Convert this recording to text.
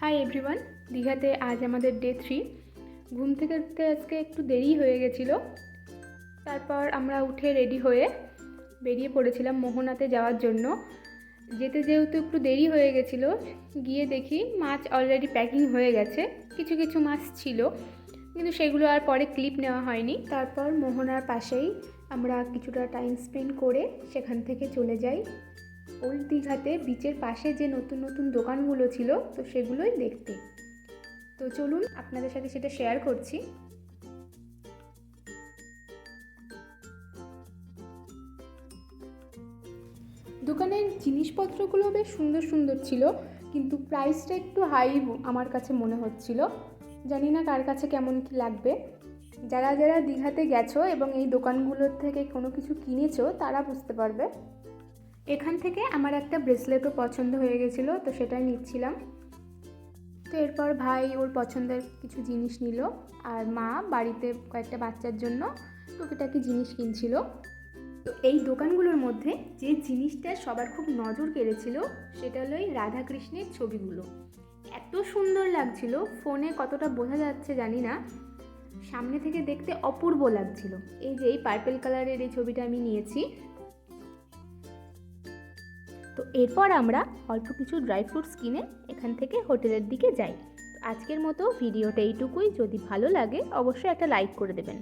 Hi everyone দীঘাতে আজ আমাদের ডে থ্রি ঘুম থেকে উঠতে আজকে একটু দেরি হয়ে গেছিল। তারপর আমরা উঠে রেডি হয়ে বেরিয়ে পড়েছিলাম মোহনাতে যাওয়ার জন্য। যেতে যেহেতু একটু দেরি হয়ে গেছিল, গিয়ে দেখি মাছ অলরেডি প্যাকিং হয়ে গেছে। কিছু কিছু মাছ ছিল, কিন্তু সেগুলো আর পরে ক্লিপ নেওয়া হয়নি। তারপর মোহনার পাশেই আমরা কিছুটা টাইম স্পেন্ড করে সেখান থেকে চলে যাই। ওল্ড দীঘাতে বিচের পাশে যে নতুন নতুন দোকানগুলো ছিল, তো সেগুলোই দেখতে। তো চলুন আপনাদের সাথে সেটা শেয়ার করছি। দোকানের জিনিসপত্রগুলো বেশ সুন্দর সুন্দর ছিল, কিন্তু প্রাইসটা একটু হাই আমার কাছে মনে হচ্ছিল। জানি না কার কাছে কেমন কি লাগবে। যারা যারা দীঘাতে গেছো এবং এই দোকানগুলোর থেকে কোনো কিছু কিনেছো, তারা বুঝতে পারবে। এখান থেকে আমার একটা ব্রেসলেটও পছন্দ হয়ে গেছিল, তো সেটাই নিচ্ছিলাম। তো এরপর ভাই ওর পছন্দের কিছু জিনিস নিল, আর মা বাড়িতে কয়েকটা বাচ্চার জন্য টুকিটাকি জিনিস কিনছিল। তো এই দোকানগুলোর মধ্যে যে জিনিসটা সবার খুব নজর কেড়েছিল, সেটা হলো এই রাধাকৃষ্ণের ছবিগুলো। এত সুন্দর লাগছিল, ফোনে কতটা বোঝা যাচ্ছে জানি না। সামনে থেকে দেখতে অপূর্ব লাগছিল। এই যে এই পার্পেল কালারের এই ছবিটা আমি নিয়েছি তো এরপর আমরা অল্প কিছু ড্রাই ফ্রুটস কিনে এখান থেকে হোটেলের দিকে যাই। আজকের মতো ভিডিওটা এইটুকুই। যদি ভালো লাগে, অবশ্যই একটা লাইক করে দেবেন।